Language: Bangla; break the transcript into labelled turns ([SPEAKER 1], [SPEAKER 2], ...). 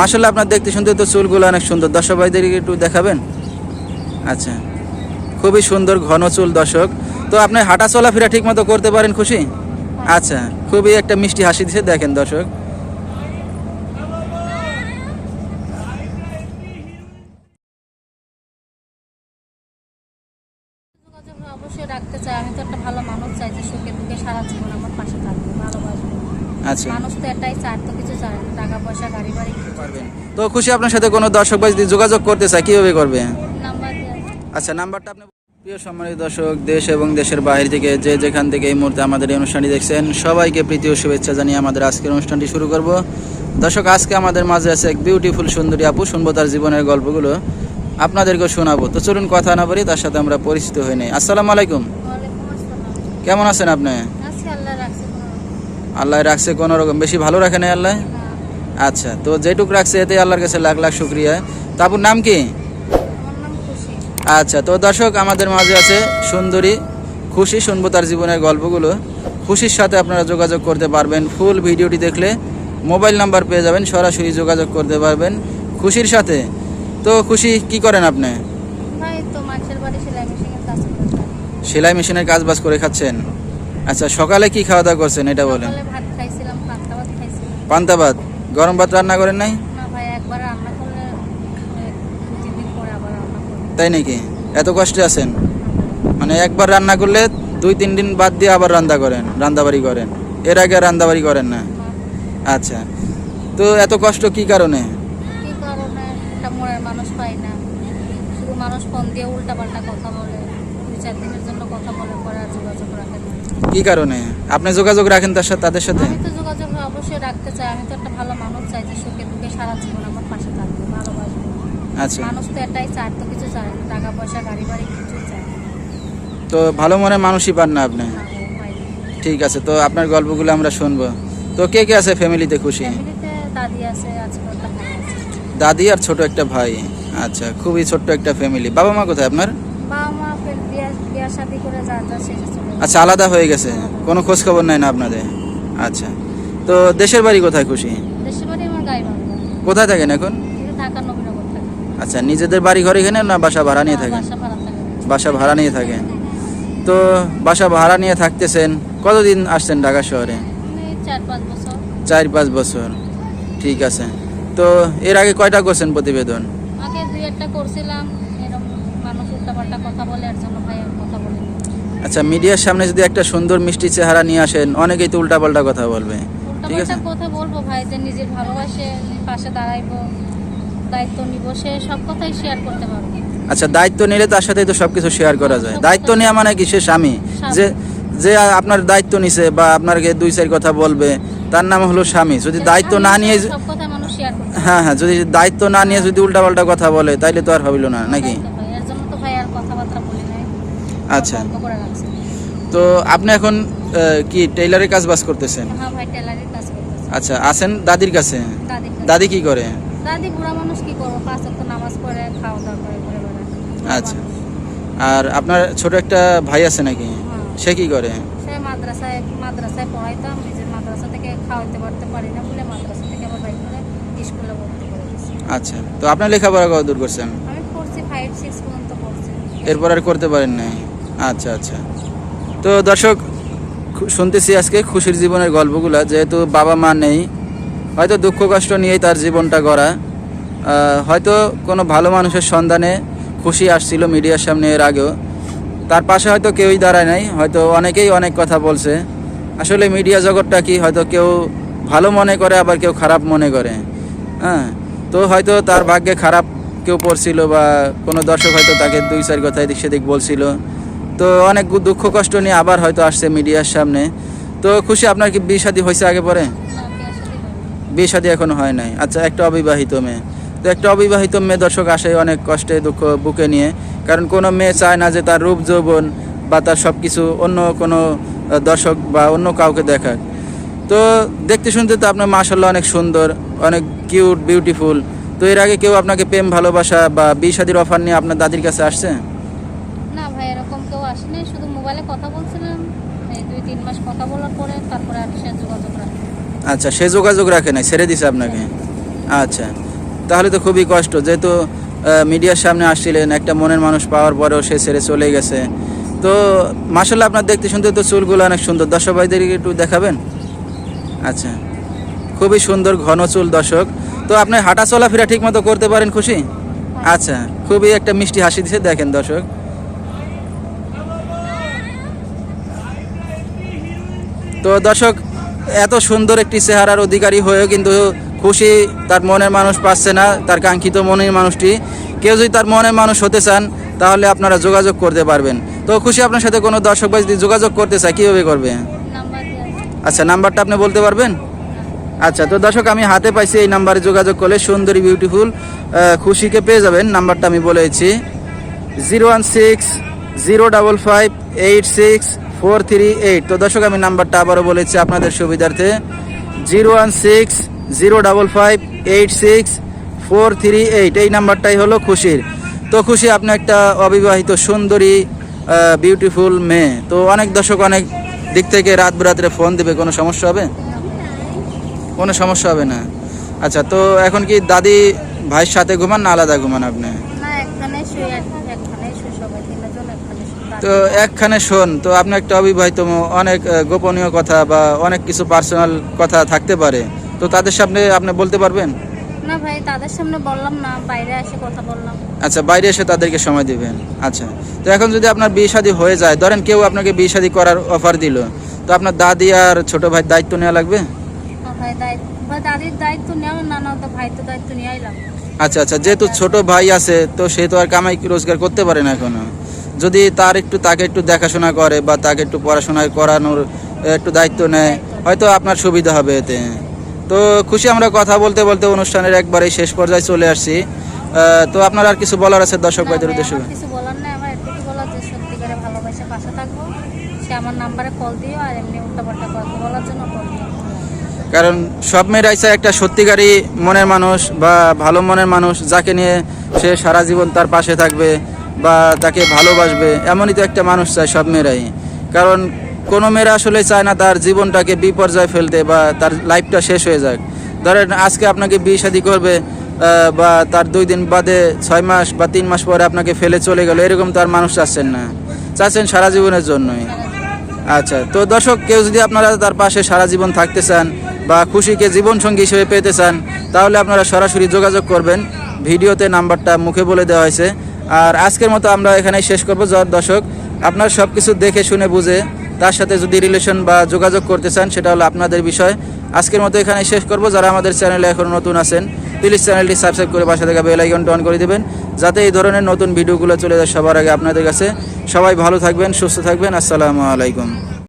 [SPEAKER 1] মাসাল্লাহ আপনার দেখতে শুনতে তো চুলগুলো অনেক সুন্দর। দর্শক ভাইদেরকে একটু দেখাবেন? আচ্ছা খুবই সুন্দর ঘন চুল দর্শক। তো আপনি হাঁটা চলাফেরা ঠিক মতো করতে পারেন খুশি? আচ্ছা খুবই একটা মিষ্টি হাসি দিছে, দেখেন দর্শক।
[SPEAKER 2] অবশ্যই রাখতে চাই, আমি তো একটা ভালো মানুষ চাই যে সুখে দুঃখে সারা জীবন আমার পাশে থাকবে। ভালোবাসবে
[SPEAKER 1] আচ্ছা।
[SPEAKER 2] মানুষ তো এটাই চায় তো কিছু চায় না টাকা পয়সা গাড়ি বাড়ি কিছু চায়। না।
[SPEAKER 1] তো খুশি আপনার সাথে কোনো দর্শক ভাই যদি যোগাযোগ করতে চায় কীভাবে করবে?
[SPEAKER 2] নাম্বার
[SPEAKER 1] আচ্ছা নাম্বারটা আপনি প্রিয় সম্মানিত দর্শক দেশ এবং দেশের বাইরে থেকে যে যেখান থেকে এই মুহূর্তে আমাদের এই অনুষ্ঠানটি দেখছেন সবাইকে প্রীতি ও শুভেচ্ছা জানিয়ে আমাদের আজকের অনুষ্ঠানটি শুরু করব। দর্শক আজকে আমাদের মাঝে আছে এক বিউটিফুল সুন্দরী আপু শুনব তার জীবনের গল্পগুলো আপনাদেরকেও শোনাবো। তো চলুন কথা না বলি তার সাথে আমরা পরিচিত হয়ে নেই। আসসালামু আলাইকুম। কেমন আছেন আপনি
[SPEAKER 2] আজকে আল্লাহ রাখছে কোনো
[SPEAKER 1] আল্লাহ রাখছে কোনো রকম। বেশি ভালো রাখে না আল্লাহ? আচ্ছা তো যেটুক রাখছে এতে আল্লাহর কাছে লাখ লাখ শুক্রিয়া। তা আপুর নাম কি? আচ্ছা তো দর্শক আমাদের মাঝে আছে সুন্দরী খুশি শুনব তার জীবনের গল্পগুলো। খুশির সাথে আপনারা যোগাযোগ করতে পারবেন। ফুল ভিডিওটি দেখলে মোবাইল নাম্বার পেয়ে যাবেন সরাসরি যোগাযোগ করতে পারবেন খুশির সাথে। তো খুশি কি করেন আপনি?
[SPEAKER 2] সেলাই মেশিনের কাজ
[SPEAKER 1] বাজ করে খাচ্ছেন? আচ্ছা সকালে কি খাওয়া দাওয়া করছেন? এটা বলেন।
[SPEAKER 2] পান্তা ভাত
[SPEAKER 1] গরম ভাত রান্না করেন নাই? তাই নাকি? এত কষ্টে আছেন? মানে একবার রান্না করলে দুই তিন দিন বাদ দিয়ে আবার রান্না করেন রান্দাবাড়ি করেন। এর আগে রান্দাবাড়ি করেন না? আচ্ছা। তো এত কষ্ট কি কারণে?
[SPEAKER 2] কি কারণে? একটা মনের মানুষ পাই না। শুধু মানুষ ফোন দিয়ে উল্টা কথা বলে দুই চার দিনের জন্য কথা বলে পরে আর যোগাযোগ রাখে না।
[SPEAKER 1] কি কারণে? আপনি যোগাযোগ রাখেন তার সাথে তাদের সাথে?
[SPEAKER 2] আমি তো যোগাযোগ অবশ্যই রাখতে চাই। আমি তো একটা ভালো মানুষ চাই যে সুখে দুঃখে সারা জীবন আমার পাশে থাকবে ভালোবাসবে।
[SPEAKER 1] আচ্ছা।
[SPEAKER 2] মানুষ তো এটাই চায় তো কিছু চায় না। টাকা পয়সা গাড়ি বাড়ি কিছু চায় না।
[SPEAKER 1] তো ভালো মনে মানুষই পান না আপনি?
[SPEAKER 2] না
[SPEAKER 1] ঠিক আছে তো আপনার গল্পগুলো আমরা শুনব। তো কে কে আছে ফ্যামিলিতে খুশি?
[SPEAKER 2] ফ্যামিলিতে দাদি আছে আজকে একটা ভাই আছে।
[SPEAKER 1] দাদি আর ছোট একটা ভাই। আচ্ছা খুবই ছোট্ট একটা ফ্যামিলি। বাবা মা কোথায় আপনার?
[SPEAKER 2] বাবা মা ফের বিয়া বিয়া শাদি করে যার যার শেষে চলে।
[SPEAKER 1] আচ্ছা আলাদা হয়ে গেছে। কোনো খোঁজ খবর নাই না আপনাদের? আচ্ছা। তো দেশের বাড়ি কোথায় খুশি? কোথায় থাকেন এখন? আচ্ছা নিজেদের বাড়ি ঘর এখানে না বাসা ভাড়া নিয়ে থাকেন?
[SPEAKER 2] বাসা ভাড়া
[SPEAKER 1] নিয়ে থাকেন। তো বাসা ভাড়া নিয়ে থাকতেছেন কতদিন আসছেন ঢাকা শহরে?
[SPEAKER 2] চার পাঁচ বছর।
[SPEAKER 1] ঠিক আছে। তো এর আগে কয়টা করছেন প্রতিবেদন?
[SPEAKER 2] আগে দুই একটা করছিলাম এরকম মানুষ উল্টাপাল্টা কথা বলে এর জন্য ভাই কথা বলে।
[SPEAKER 1] আচ্ছা মিডিয়ার সামনে যদি একটা সুন্দর মিষ্টি চেহারা নিয়ে আসেন অনেকেই তো উল্টাপাল্টা কথা বলবে। ঠিক আছে?
[SPEAKER 2] কথা বলব ভাই যে নিজের ভালোবাসে পাশে দাঁড়াইবো দায়িত্ব নিব সে সব কথাই শেয়ার করতে পারব।
[SPEAKER 1] আচ্ছা দায়িত্ব নিলে তার সাথেই তো সবকিছু শেয়ার করা যায়। দায়িত্ব নেওয়া মানে কি? সে স্বামী। যে যে আপনার দায়িত্ব নিছে বা আপনাকে দুই চার কথা বলবে তার নাম হলো স্বামী। যদি দায়িত্ব না নিয়ে হ্যাঁ হ্যাঁ যদি দায়িত্ব না নিয়ে যদি উল্টাপাল্টা কথা বলে তাইলে তো আর হইল না নাকি
[SPEAKER 2] পারব ভাই এর জন্য তো ভাই আর কথাবার্তা বলি নাই
[SPEAKER 1] আচ্ছা।
[SPEAKER 2] বন্ধ করে রাখছি।
[SPEAKER 1] তো আপনি এখন কি টেইলারের কাজ বাস করতেছেন?
[SPEAKER 2] হ্যাঁ ভাই টেলারের কাজ করতেছি।
[SPEAKER 1] আচ্ছা আছেন দাদির কাছে?
[SPEAKER 2] দাদি
[SPEAKER 1] কি করে?
[SPEAKER 2] দাদি বুড়া মানুষ কি করব? পাঁচ ওয়াক্ত নামাজ পড়ে খাওয়া দাওয়া করে ঘুরে বেড়ায়।
[SPEAKER 1] আচ্ছা। আর আপনার ছোট একটা ভাই আছে নাকি?
[SPEAKER 2] হ্যাঁ।
[SPEAKER 1] সে কি করে?
[SPEAKER 2] সে মাদ্রাসায় মাদ্রাসায় পড়াইতাম নিজের মাদ্রাসা থেকে খাওয়াইতে পারতে পারি না বলে মাদ্রাসা থেকে আবার বাইক করে স্কুলে ভর্তি করে দিচ্ছি
[SPEAKER 1] আচ্ছা তো আপনার লেখাপড়া কত দূর করছেন?
[SPEAKER 2] আমি পড়ছি ফাইভ সিক্স পর্যন্ত পড়ছি।
[SPEAKER 1] এরপর আর করতে পারেন নাই? আচ্ছা আচ্ছা। তো দর্শক শুনতেছি আজকে খুশির জীবনের গল্পগুলো, যেহেতু বাবা মা নেই, হয়তো দুঃখ, কষ্ট নিয়েই তার জীবনটা গড়া। হয়তো কোনো ভালো মানুষের সন্ধানে খুশি আসছিল মিডিয়ার সামনে এর আগেও। তার পাশে হয়তো কেউই দাঁড়ায় নাই, হয়তো অনেকেই অনেক কথা বলছে। আসলে মিডিয়া জগৎটা কি, হয়তো কেউ ভালো মনে করে, আবার কেউ খারাপ মনে করে। হ্যাঁ তো হয়তো তার ভাগ্যে খারাপ কেউ পড়ছিল বা কোনো দর্শক হয়তো তাকে দুই চার কথা এদিক সেদিক বলছিল। তো অনেক দুঃখ কষ্ট নিয়ে আবার হয়তো আসছে মিডিয়ার সামনে। তো খুশি আপনার কি বিয়ে শাদী হয়েছে আগে পরে?
[SPEAKER 2] বিয়ে শাদী
[SPEAKER 1] এখনও হয় নাই। আচ্ছা একটা অবিবাহিত মেয়ে। তো একটা অবিবাহিত মেয়ে দর্শক আসে অনেক কষ্টে দুঃখ বুকে নিয়ে। কারণ কোনো মেয়ে চায় না যে তার রূপ, যৌবন বা তার সব কিছু অন্য কোনো দর্শক বা অন্য কাউকে দেখাক। তো দেখতে শুনতে তো আপনার মাসাল্লাহ অনেক সুন্দর, অনেক কিউট বিউটিফুল তো এর আগে কেউ আপনাকে প্রেম, ভালোবাসা বা বিয়ে শাদীর অফার নিয়ে আপনার দাদির কাছে আসছে?
[SPEAKER 2] আসেনি শুধু মোবাইলে কথা বলছিলাম। এই দুই তিন মাস কথা বলার পরে তারপরে আর সে যোগাযোগ রাখে
[SPEAKER 1] আচ্ছা সে যোগাযোগ রাখে নাই ছেড়ে দিছে আপনাকে? আচ্ছা তাহলে তো খুবই কষ্ট। যেহেতু মিডিয়ার সামনে আসছিলেন একটা মনের মানুষ পাওয়ার পরেও সে ছেড়ে চলে গেছে। তো মাসাল্লাহ আপনার দেখতে শুনতে তো চুলগুলো অনেক সুন্দর। দর্শক ভাইদেরকে একটু দেখাবেন? আচ্ছা খুবই সুন্দর ঘন চুল দর্শক। তো আপনি হাঁটা চলাফেরা ঠিক মতো করতে পারেন খুশি? আচ্ছা খুবই একটা মিষ্টি হাসি দিছে দেখেন দর্শক। তো দর্শক, এত সুন্দর একটি চেহারার অধিকারী হয়েও কিন্তু খুশি তার মনের মানুষ পাচ্ছে না, তার কাঙ্ক্ষিত মনের মানুষটি। কেউ যদি তার মনের মানুষ হতে চান, তাহলে আপনারা যোগাযোগ করতে পারবেন। তো খুশি আপনার সাথে কোনো দর্শক ভাই যদি যোগাযোগ করতে চায়, কীভাবে করবে? আচ্ছা নাম্বারটা আপনি বলতে পারবেন? আচ্ছা তো দর্শক, আমি হাতে পাইছি এই নাম্বারে যোগাযোগ করলে সুন্দরী বিউটিফুল খুশিকে পেয়ে যাবেন। নাম্বারটা আমি বলেছি, zero one six, zero double five, eight six four three eight. তো দর্শক, আমি নাম্বারটা আবারও বলেছি আপনাদের সুবিধার্থে। Zero one six, zero double five, eight six, four three eight. এই নাম্বারটাই হলো খুশির। তো খুশি, আপনি একটা অবিবাহিত সুন্দরী বিউটিফুল মেয়ে। তো অনেক দর্শক, অনেক দিক থেকে রাত বেরাত্রে ফোন দেবে, কোনো সমস্যা হবে? কোনো সমস্যা হবে না। আচ্ছা তো এখন কি দাদি ভাইয়ের সাথে ঘুমান না আলাদা ঘুমান আপনি
[SPEAKER 2] না একখানে শুয়ে একখানে শুয়ে সবাই তিনজন একখানে শুয়ে
[SPEAKER 1] তো একখানে শোন তো আপনি একটা অবিবাহিত অনেক গোপনীয় কথা বা অনেক কিছু পার্সোনাল কথা থাকতে পারে। তো তাদের সামনে আপনি বলতে পারবেন?
[SPEAKER 2] না ভাই তাদের সামনে বললাম না বাইরে এসে কথা বললাম।
[SPEAKER 1] আচ্ছা বাইরে এসে তাদেরকে সময় দিবেন। আচ্ছা তো এখন যদি আপনার বিয়ে শাদী হয়ে যায় ধরেন কেউ আপনাকে বিয়ে শাদী করার অফার দিল তো আপনার দাদি আর ছোট ভাই দায়িত্ব নেওয়া লাগবে?
[SPEAKER 2] ভাই দায়িত্ব ভাই দাদির দায়িত্ব নেও না না তো ভাই তো দায়িত্ব আইলাম
[SPEAKER 1] আচ্ছা আচ্ছা যেহেতু ছোট ভাই আছে তো সে তো আর কামাই রোজগার করতে পারে না এখনও। যদি তার একটু তাকে একটু দেখাশোনা করে বা তাকে একটু পড়াশোনা করানোর একটু দায়িত্ব নেয় হয়তো আপনার সুবিধা হবে এতে। তো খুশি আমরা কথা বলতে বলতে অনুষ্ঠানের একবারে শেষ পর্যায়ে চলে আসছি। তো আপনার আর কিছু বলার আছে দর্শক ভাইদের
[SPEAKER 2] ভাই,
[SPEAKER 1] উদ্দেশ্যে?
[SPEAKER 2] কিছু বলার নাই আমার এটুকু বলার যে সত্যিকারে ভালোবাসে পাশে থাকব। সে আমার নাম্বারে কল দিও আর এমনি উল্টাপাল্টা কথা বলার জন্য কল দিও।
[SPEAKER 1] কারণ সব মেয়েরাই চায় একটা সত্যিকারী মনের মানুষ বা ভালো মনের মানুষ যাকে নিয়ে সে সারা জীবন তার পাশে থাকবে। বা তাকে ভালোবাসবে, এমনই তো একটা মানুষ চায় সব মেয়েরাই। কারণ কোনো মেয়েরা আসলে চায় না তার জীবনটাকে বিপর্যয় ফেলতে বা তার লাইফটা শেষ হয়ে যাক। ধরেন আজকে আপনাকে বিয়ে শাদী করবে বা তার দুই দিন বাদে ছয় মাস বা তিন মাস পরে আপনাকে ফেলে চলে গেল, এরকম তার মানুষ চাচ্ছেন না। চাচ্ছেন সারা জীবনের জন্যই। আচ্ছা তো দর্শক, কেউ যদি আপনারা তার পাশে সারা জীবন থাকতে চান বা খুশিকে জীবন সঙ্গী হিসেবে পেতে চান, তাহলে আপনারা সরাসরি যোগাযোগ করবেন। ভিডিওতে নাম্বারটা মুখে বলে দেওয়া হয়েছে। আর আজকের মতো আমরা এখানে শেষ করব। য- দর্শক, আপনার সব কিছু দেখে শুনে বুঝে তার সাথে যদি রিলেশন বা যোগাযোগ করতে চান, সেটা হলো আপনাদের বিষয়। আজকের মতো এখানে শেষ করব। যারা আমাদের চ্যানেলে এখন নতুন আছেন প্লিজ চ্যানেলটি সাবস্ক্রাইব করে পাশে থাকা বেল আইকনটা অন করে দেবেন, যাতে এই ধরনের নতুন ভিডিওগুলো চলে যায় সবার আগে আপনাদের কাছে। সবাই ভালো থাকবেন, সুস্থ থাকবেন। আসসালামু আলাইকুম।